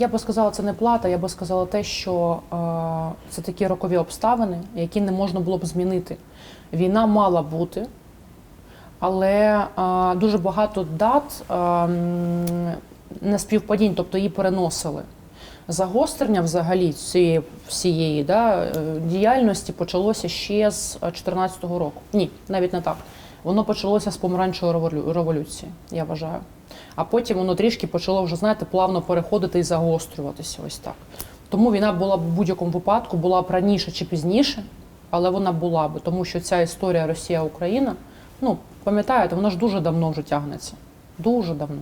Я би сказала, це не плата, я би сказала те, що е, це такі рокові обставини, які не можна було б змінити. Війна мала бути, але е, дуже багато дат е, м, неспівпадінь, тобто її переносили. Загострення взагалі цієї всієї да, е, діяльності почалося ще з 2014 року. Ні, навіть не так. Воно почалося з помаранчевої револю- революції, я вважаю. А потім воно трішки почало вже, знаєте, плавно переходити і загострюватися. Ось так. Тому війна була б в будь-якому випадку, була б раніше чи пізніше, але вона була б, тому що ця історія Росія-Україна, ну пам'ятаєте, вона ж дуже давно вже тягнеться. Дуже давно.